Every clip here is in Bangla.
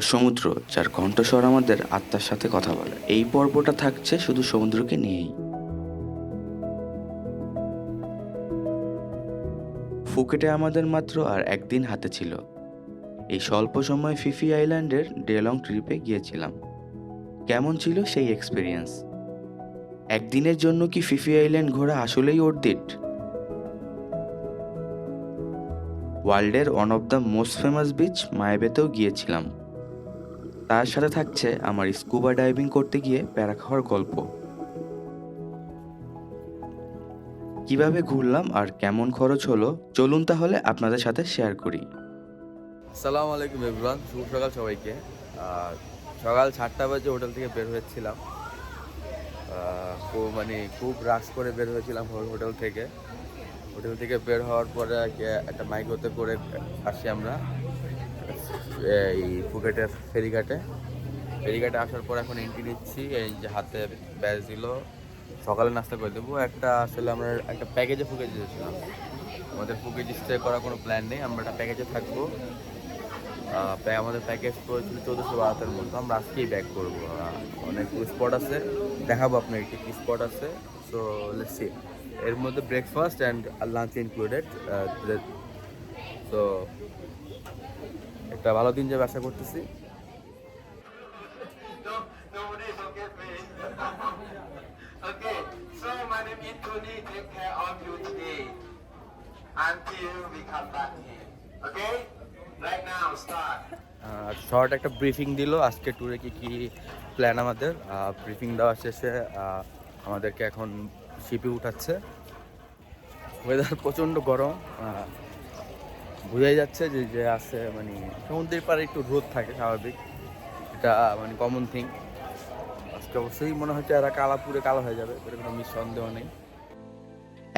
সমুদ্র, যার কণ্ঠস্বর আমাদের আত্মার সাথে কথা বলে। এই পর্বটা থাকছে শুধু সমুদ্রকে নিয়েই। ফুকেটে আমাদের মাত্র আর একদিন হাতে ছিল। এই স্বল্প সময় ফিফি আইল্যান্ডের ডেলং ট্রিপে গিয়েছিলাম। কেমন ছিল সেই এক্সপিরিয়েন্স একদিনের জন্য কি ফিফি আইল্যান্ড ঘোরা আসলেই অর্দিট ওয়ার্ল্ডের one of the most famous beach মায়াবেতেও গিয়েছিলাম। তার সাথে থাকছে আমার স্কুবা ডাইভিং করতে গিয়ে প্যারা খাওয়ার গল্প। কীভাবে ঘুরলাম আর কেমন খরচ হলো, চলুন তাহলে আপনাদের সাথে শেয়ার করি। সালাম আলাইকুম এভরিওয়ান শুভ সকাল সবাইকে। আর সকাল সাতটা বাজে হোটেল থেকে বের হয়েছিলাম। মানে খুব রাশ করে বের হয়েছিলাম হোটেল থেকে। হোটেল থেকে বের হওয়ার পরে একটা মাইক্রোতে করে আসি আমরা। এই ফুকেটের ফেরিঘাটে। ফেরিঘাটে আসার পর এখন এন্ট্রি নিচ্ছি। এই যে হাতে ব্যাচ দিল। সকালে নাস্তা করে দেবো। একটা আসলে আমরা একটা প্যাকেজে ফুকেট দিয়েছিলাম। আমাদের ফুকেট স্টে করার কোনো প্ল্যান নেই। আমরা একটা প্যাকেজে থাকব। আমাদের প্যাকেজ করেছিল চৌদ্দশো বাহাত্তর মতো। আমরা আজকেই ব্যাক করব। অনেক স্পট আছে। দেখাবো আপনার কি কি স্পট আছে। সো লেটস সি এর মধ্যে ব্রেকফাস্ট অ্যান্ড লাঞ্চ ইনক্লুডেড তো একটা ভালো দিন যে আশা করতেছি। শর্ট একটা ব্রিফিং দিল, আজকে ট্যুরে কি কি প্ল্যান আমাদের? ব্রিফিং দেওয়ার শেষে আমাদেরকে এখন শিপি উঠাচ্ছে। ওয়েদার প্রচণ্ড গরম বোঝাই যাচ্ছে যে যে আছে মানে সমুদ্রের পাড়ে একটু রোদ থাকে স্বাভাবিক। এটা মানে কমন থিং আজকে অবশ্যই মনে হচ্ছে এরা কালা পুরে কালো হয়ে যাবে কোনো নিঃসন্দেহ নেই।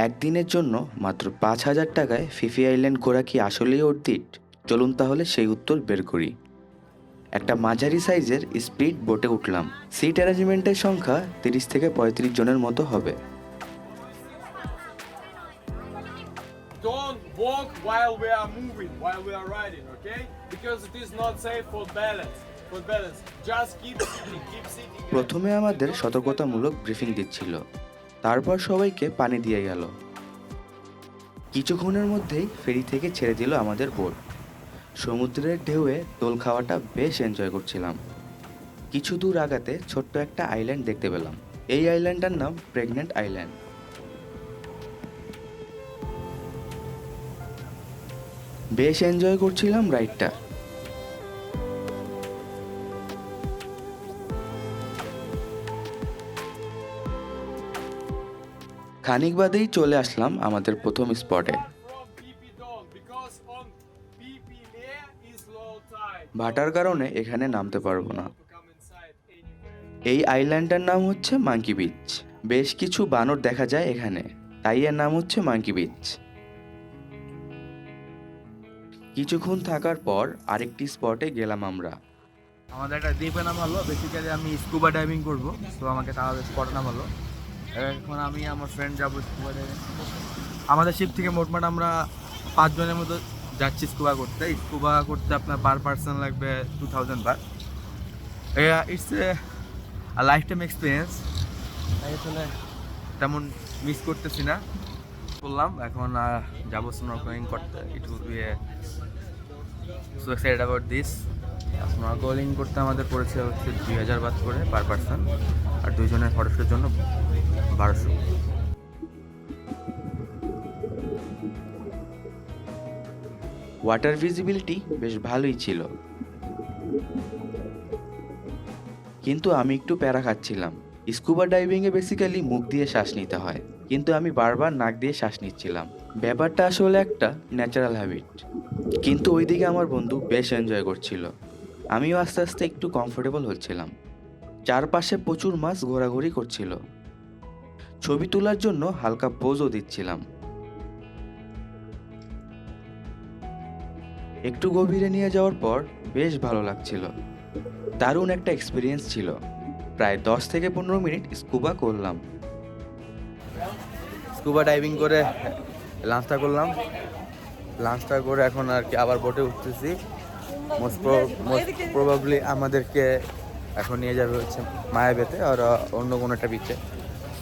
একদিনের জন্য মাত্র পাঁচ হাজার টাকায় ফিফি আইল্যান্ড ঘোরা কি আসলেই অর্দিট চলুন তাহলে সেই উত্তর বের করি। একটা মাঝারি সাইজের স্পিড বোটে উঠলাম। সিট অ্যারেঞ্জমেন্টের সংখ্যা তিরিশ থেকে পঁয়ত্রিশ জনের মতো হবে। While we are moving, while we are riding, okay? Because it is not safe for balance. For balance, just keep sitting, keep sitting. প্রথমে আমাদের সতর্কতামূলক ব্রিফিং দিচ্ছিল তারপর সবাইকে পানি দিয়ে গেল কিছুক্ষণের মধ্যেই ফেরি থেকে ছেড়ে দিল আমাদের বোট সমুদ্রের ঢেউয়ে দোল খাওয়াটা বেশ এনজয় করছিলাম কিছু দূর আগাতে ছোট্ট একটা আইল্যান্ড দেখতে পেলাম এই আইল্যান্ডটার নাম প্রেগনেন্ট আইল্যান্ড বেশ এনজয় করছিলাম রাইডটা খানিক বাদেই চলে আসলাম আমাদের প্রথম স্পটে. ভাটার কারণে এখানে নামতে পারব না. এই আইল্যান্ডটার নাম হচ্ছে মাঙ্কি বিচ বেশ কিছু বানর দেখা যায় এখানে, তাই এর নাম হচ্ছে মাঙ্কি বিচ কিছুক্ষণ থাকার পর আরেকটি স্পটে গেলাম আমরা। আমাদের একটা দ্বীপে নাম হলো বেসিক্যালি আমি স্কুবা ডাইভিং করব। তো আমাকে তাহলে স্পট নাম হলো এখন আমি আমার ফ্রেন্ড যাব স্কুবা ডাইভিং আমাদের শিপ থেকে মোটমাট আমরা পাঁচজনের মতো যাচ্ছি স্কুবা করতে। স্কুবা করতে আপনার পার পার্সন লাগবে টু থাউজেন্ড বার it's a life time experience তাই আসলে তেমন মিস করতেছি না। বললাম এখন যাব স্নোরকেলিং করতে। It will be so excited about this snorkelling করতে আমাদের পড়েছে হচ্ছে দুই হাজার বাদ করে পার পার্সন আর দুইজনের খরচের জন্য বারোশো। ওয়াটার ভিজিবিলিটি বেশ ভালোই ছিল। কিন্তু আমি একটু প্যারা খাচ্ছিলাম। স্কুবা ডাইভিংয়ে বেসিক্যালি মুখ দিয়ে শ্বাস নিতে হয়। কিন্তু আমি বারবার নাক দিয়ে শ্বাস নিচ্ছিলাম। ব্যাপারটা আসলে একটা ন্যাচারাল হ্যাবিট কিন্তু ওইদিকে আমার বন্ধু বেশ এনজয় করছিল। আমিও আস্তে আস্তে একটু কমফোর্টেবল হচ্ছিলাম। চারপাশে প্রচুর মাছ ঘোরাঘুরি করছিল। ছবি তোলার জন্য হালকা পোজও দিচ্ছিলাম। একটু গভীরে নিয়ে যাওয়ার পর বেশ ভালো লাগছিল। দারুণ একটা এক্সপিরিয়েন্স ছিল। প্রায় দশ থেকে পনেরো মিনিট স্কুবা করলাম। স্কুবা ডাইভিং করে লাঞ্চটা করলাম। লাঞ্চটা করে এখন আর কি আবার বোটে উঠতেছি। মোস্ট প্রবাবলি আমাদেরকে এখন নিয়ে যাবে হচ্ছে মায়াবেতে আর অন্য কোনো একটা বিচে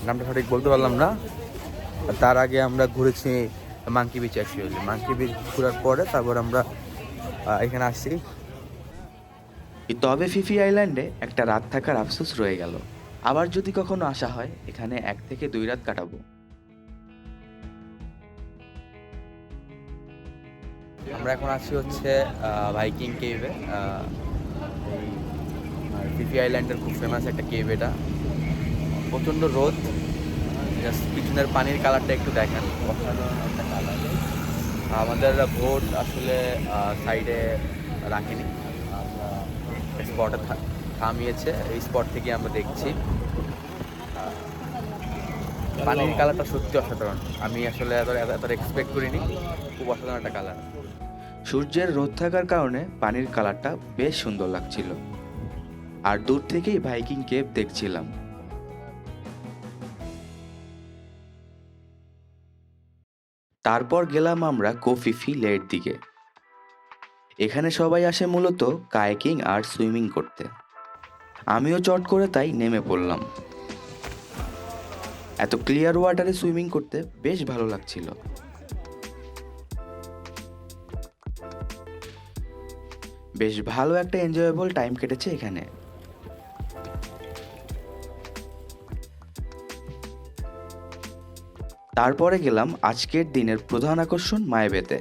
নামটা সঠিক বলতে পারলাম না। তার আগে আমরা ঘুরেছি monkey beach actually monkey beach ঘোরার পরে তারপর আমরা এখানে আসছি। তবে ফিফি আইল্যান্ডে একটা রাত থাকার আফসোস রয়ে গেল। আবার যদি কখনো আসা হয়, এখানে এক থেকে দুই রাত কাটাবো। আমরা এখন আছি হচ্ছে ভাইকিং কেভে। এই ফিফি আইল্যান্ডের খুব ফেমাস একটা কেভ এটা। প্রচণ্ড রোদ। জাস্ট পিছনের পানির কালারটা একটু দেখেন। আমাদের ভোট আসলে সাইডে রাখিনি। স্পটে থামিয়েছে। এই স্পট থেকে আমরা দেখছি। পানির কালারটা সত্যি অসাধারণ। আমি আসলে এত এত এক্সপেক্ট করিনি। খুব অসাধারণ একটা কালার। সূর্যের রোদ থাকার কারণে পানির কালারটা বেশ সুন্দর লাগছিল। আর দূর থেকেই ভাইকিং কেভ দেখছিলাম। তারপর গেলাম আমরা কোফিফি লের দিকে। এখানে সবাই আসে মূলত কায়াকিং আর সুইমিং করতে। আমিও চট করে তাই নেমে পড়লাম। এত ক্লিয়ার ওয়াটারে সুইমিং করতে বেশ ভালো লাগছিল। বেশ ভালো একটা এনজয়েবল টাইম কেটেছে এখানে। তারপরে গেলাম আজকের দিনের প্রধান আকর্ষণ মায়াবেতে।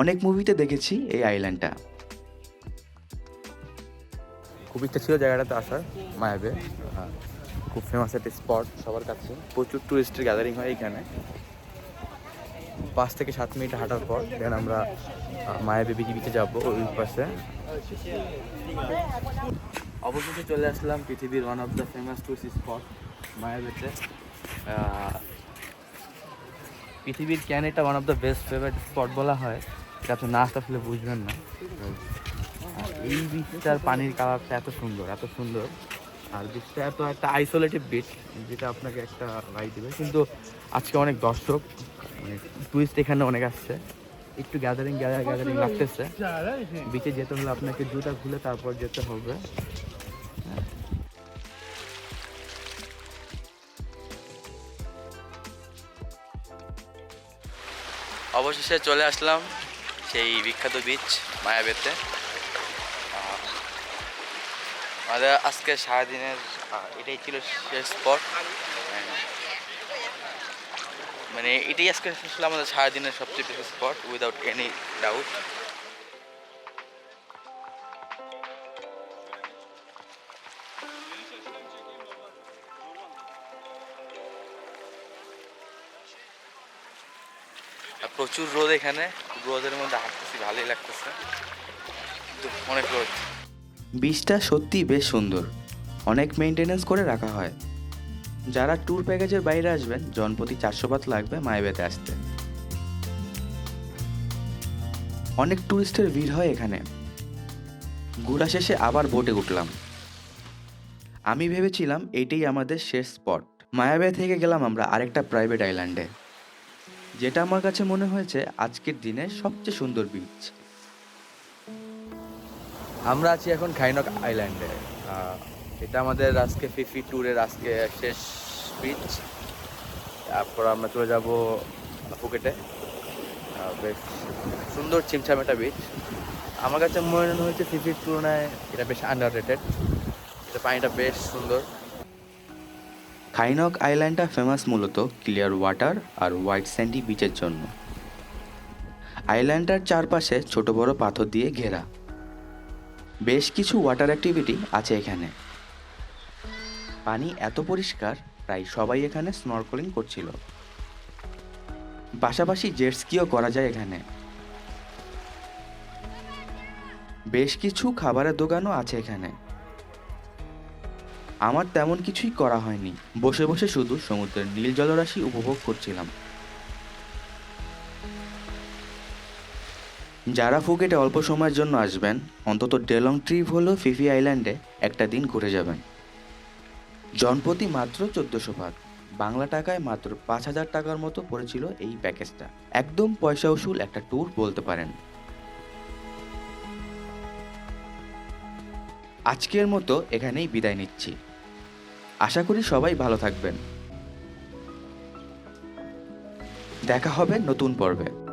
অনেক মুভিতে দেখেছি এই আইল্যান্ডটা খুব ইচ্ছা ছিল জায়গাটাতে আসার মায়াবে। হ্যাঁ, খুব ফেমাস একটা স্পট সবার কাছে। প্রচুর টুরিস্টের গ্যাদারিং হয় এখানে পাঁচ থেকে সাত মিনিট হাঁটার পর দেন আমরা আহ, মায়াবে বিচি বিচে যাব ওই পাশে। অবশেষে চলে আসলাম পৃথিবীর one of the famous tourist spot মায়াবেতে ah, পৃথিবীর কেন এটা one of the best favourite spot বলা হয়? এটা আপনি না আসলে বুঝবেন না। এই বিচটার পানির কালারটা এত সুন্দর এত সুন্দর। আর বিচটা এত একটা আইসোলেটেড বিচ যেটা আপনাকে একটা রাই দেবে। কিন্তু আজকে অনেক দর্শক মানে টুরিস্ট এখানে অনেক আসছে। একটু গ্যাদারিং গ্যাদারিং লাগতেছে। বিচে যেতে হলে আপনাকে জুতা খুলে তারপর যেতে হবে। অবশেষে চলে আসলাম সেই বিখ্যাত বিচ মায়াবেতে। আমাদের আজকে সারাদিনের এটাই ছিল শেষ স্পট মানে এটাই আজকে ছিল আমাদের সারাদিনের সবচেয়ে বেশি স্পট উইদাউট এনি ডাউট প্রচুর রোদ এখানে রোদের মধ্যে হাঁটতেছি, ভালোই লাগতেছে। অনেক রোদ। বিচটা সত্যিই বেশ সুন্দর। অনেক মেনটেনেন্স করে রাখা হয়। যারা ট্যুর প্যাকেজের বাইরে আসবেন জনপ্রতি চারশো বাত লাগবে মায়াবেতে আসতে। অনেক ট্যুরিস্টের ভিড় হয় এখানে। ঘোরা শেষে আবার বোটে উঠলাম। আমি ভেবেছিলাম এইটাই আমাদের শেষ স্পট মায়াবে থেকে গেলাম আমরা আরেকটা প্রাইভেট আইল্যান্ডে যেটা আমার কাছে মনে হয়েছে আজকের দিনে সবচেয়ে সুন্দর বিচ আমরা আছি এখন খাইনক আইল্যান্ডে এটা আমাদের আজকে ফিফি ট্যুরের আজকে শেষ বিচ তারপর আমরা চলে যাব ফুকেটে বেশ সুন্দর চিমছাম একটা বিচ আমার কাছে মনে হয়েছে ফিফির তুলনায় এটা বেশ আন্ডার রেটেড এটা পানিটা বেশ সুন্দর। খাইনক আইল্যান্ডটা ফেমাস মূলত ক্লিয়ার ওয়াটার আর হোয়াইট স্যান্ডি বিচের জন্য। আইল্যান্ডটার চারপাশে ছোট বড় পাথর দিয়ে ঘেরা। বেশ কিছু ওয়াটার অ্যাক্টিভিটি আছে এখানে। পানি এত পরিষ্কার প্রায় সবাই এখানে স্নরকলিং করছিল। পাশাপাশি জেটস্কিও করা যায় এখানে। বেশ কিছু খাবারের দোকানও আছে এখানে। আমার তেমন কিছুই করা হয়নি। বসে বসে শুধু সমুদ্রের নীল জলরাশি উপভোগ করছিলাম। যারা ফুকেটে অল্প সময়ের জন্য আসবেন, অন্তত ডেলং ট্রিপ হলো ফিফি আইল্যান্ডে একটা দিন ঘুরে যাবেন। জনপ্রতি মাত্র চোদ্দশো ভাগ। বাংলা টাকায় মাত্র পাঁচ হাজার টাকার মতো পড়েছিল এই প্যাকেজটা। একদম পয়সা উসুল একটা ট্যুর বলতে পারেন। আজকের মতো এখানেই বিদায় নিচ্ছি। আশা করি সবাই ভালো থাকবেন। দেখা হবে নতুন পর্বে।